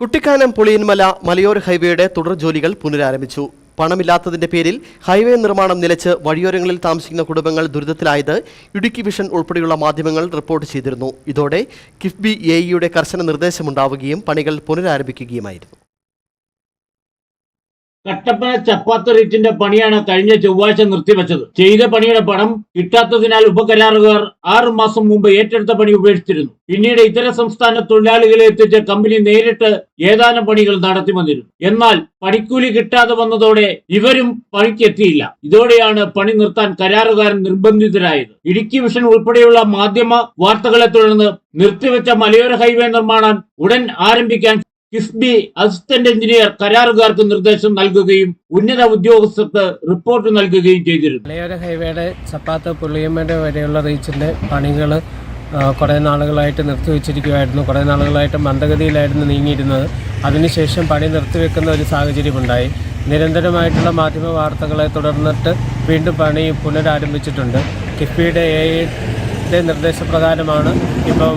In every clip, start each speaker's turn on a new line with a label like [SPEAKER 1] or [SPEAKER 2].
[SPEAKER 1] കുട്ടിക്കാനം പുളിയന്മല മലയോര ഹൈവേയുടെ തുടർ ജോലികൾ പുനരാരംഭിച്ചു. പണമില്ലാത്തതിന്റെ പേരിൽ ഹൈവേ നിർമ്മാണം നിലച്ച് വഴിയോരങ്ങളിൽ താമസിക്കുന്ന കുടുംബങ്ങൾ ദുരിതത്തിലായത് ഇടുക്കി വിഷൻ ഉൾപ്പെടെയുള്ള മാധ്യമങ്ങൾ റിപ്പോർട്ട് ചെയ്തിരുന്നു. ഇതോടെ കിഫ്ബി എഇയുടെ കർശന നിർദ്ദേശമുണ്ടാവുകയും പണികൾ പുനരാരംഭിക്കുകയുമായിരുന്നു.
[SPEAKER 2] കട്ടപ്പന ചപ്പാത്ത് റീച്ചിന്റെ പണിയാണ് കഴിഞ്ഞ ചൊവ്വാഴ്ച നിർത്തിവെച്ചത്. ചെയ്ത പണിയുടെ പണം കിട്ടാത്തതിനാൽ ഉപകരാറുകാർ ആറു മാസം മുമ്പ് ഏറ്റെടുത്ത പണി ഉപേക്ഷിച്ചിരുന്നു. പിന്നീട് ഇതര സംസ്ഥാന തൊഴിലാളികളെ എത്തിച്ച കമ്പനി നേരിട്ട് ഏതാനും പണികൾ നടത്തി വന്നിരുന്നു. എന്നാൽ പണിക്കൂലി കിട്ടാതെ വന്നതോടെ ഇവരും പണിക്കെത്തിയില്ല ഇതോടെയാണ് പണി നിർത്താൻ കരാറുകാരൻ നിർബന്ധിതരായത്. ഇടുക്കി വിഷൻ ഉൾപ്പെടെയുള്ള മാധ്യമ വാർത്തകളെ തുടർന്ന് നിർത്തിവെച്ച മലയോര ഹൈവേ നിർമ്മാണം ഉടൻ ആരംഭിക്കാൻ കിഫ്ബി അസിസ്റ്റന്റ് എഞ്ചിനീയർ കരാറുകാർക്ക് നിർദ്ദേശം നൽകുകയും ഉന്നത ഉദ്യോഗസ്ഥർക്ക് റിപ്പോർട്ട് നൽകുകയും ചെയ്തിരുന്നു.
[SPEAKER 3] മലയോര ഹൈവേയുടെ ചപ്പാത്ത പുള്ളിയമ്മയുടെ വരെയുള്ള റീച്ചിന്റെ പണികൾ കുറേ നാളുകളായിട്ട് നിർത്തിവെച്ചിരിക്കുമായിരുന്നു കുറേ നാളുകളായിട്ട് മന്ദഗതിയിലായിരുന്നു നീങ്ങിയിരുന്നത്. അതിനുശേഷം പണി നിർത്തിവെക്കുന്ന ഒരു സാഹചര്യമുണ്ടായി. നിരന്തരമായിട്ടുള്ള മാധ്യമ വാർത്തകളെ തുടർന്നിട്ട് വീണ്ടും പണി പുനരാരംഭിച്ചിട്ടുണ്ട്. കിഫ്ബിയുടെ എയുടെ നിർദ്ദേശപ്രകാരമാണ് ഇപ്പം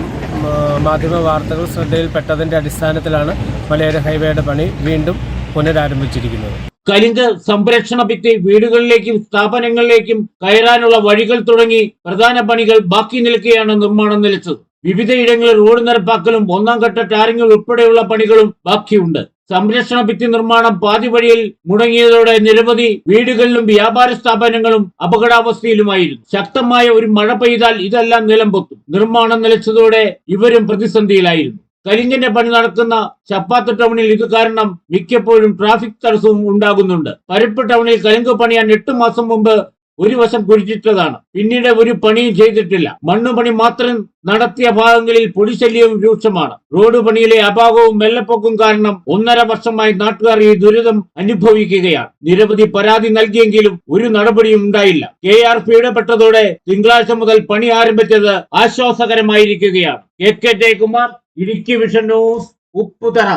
[SPEAKER 3] മാധ്യമ വാർത്തകൾ ശ്രദ്ധയിൽപ്പെട്ടതിന്റെ അടിസ്ഥാനത്തിലാണ് മലയോര ഹൈവേയുടെ പണി വീണ്ടും പുനരാരംഭിച്ചിരിക്കുന്നത്.
[SPEAKER 2] കരിങ്ക് സംരക്ഷണ ഭിത്തി വീടുകളിലേക്കും സ്ഥാപനങ്ങളിലേക്കും കയറാനുള്ള വഴികൾ തുടങ്ങി പ്രധാന പണികൾ ബാക്കി നിൽക്കുകയാണ് നിർമ്മാണം നിലച്ചത്. വിവിധയിടങ്ങളിൽ റോഡ് നിരപ്പാക്കലും ഒന്നാം ഘട്ട ടാറിംഗ് ഉൾപ്പെടെയുള്ള പണികളും ബാക്കിയുണ്ട്. സംരക്ഷണ ഭിത്തി നിർമ്മാണം പാതി വഴിയിൽ മുടങ്ങിയതോടെ നിരവധി വീടുകളിലും വ്യാപാര സ്ഥാപനങ്ങളും അപകടാവസ്ഥയിലുമായിരുന്നു. ശക്തമായ ഒരു മഴ പെയ്താൽ ഇതെല്ലാം നിലംപൊത്തും. നിർമ്മാണം നിലച്ചതോടെ ഇവരും പ്രതിസന്ധിയിലായിരുന്നു. കരിഞ്ഞന്റെ പണി നടക്കുന്ന ചപ്പാത്ത് ടൗണിൽ ഇത് കാരണം മിക്കപ്പോഴും ട്രാഫിക് തടസ്സവും ഉണ്ടാകുന്നുണ്ട്. പരപ്പ് ടൗണിൽ കരിങ്ക് പണിയാൻ എട്ട് മാസം മുമ്പ് ഒരു വശം കുഴിച്ചിട്ടതാണ്. പിന്നീട് ഒരു പണിയും ചെയ്തിട്ടില്ല. മണ്ണുപണി മാത്രം നടത്തിയ ഭാഗങ്ങളിൽ പൊടിശല്യവും രൂക്ഷമാണ്. റോഡ് പണിയിലെ അപാകവും വെള്ളപ്പൊക്കും കാരണം ഒന്നര വർഷമായി നാട്ടുകാർ ഈ ദുരിതം അനുഭവിക്കുകയാണ്. നിരവധി പരാതി നൽകിയെങ്കിലും ഒരു നടപടിയും ഉണ്ടായില്ല. കെ ആർ പി ഇടപെട്ടതോടെ തിങ്കളാഴ്ച മുതൽ പണി ആരംഭിച്ചത് ആശ്വാസകരമായിരിക്കുകയാണ്. K K Jayakumar Idukki vision news Upputhara.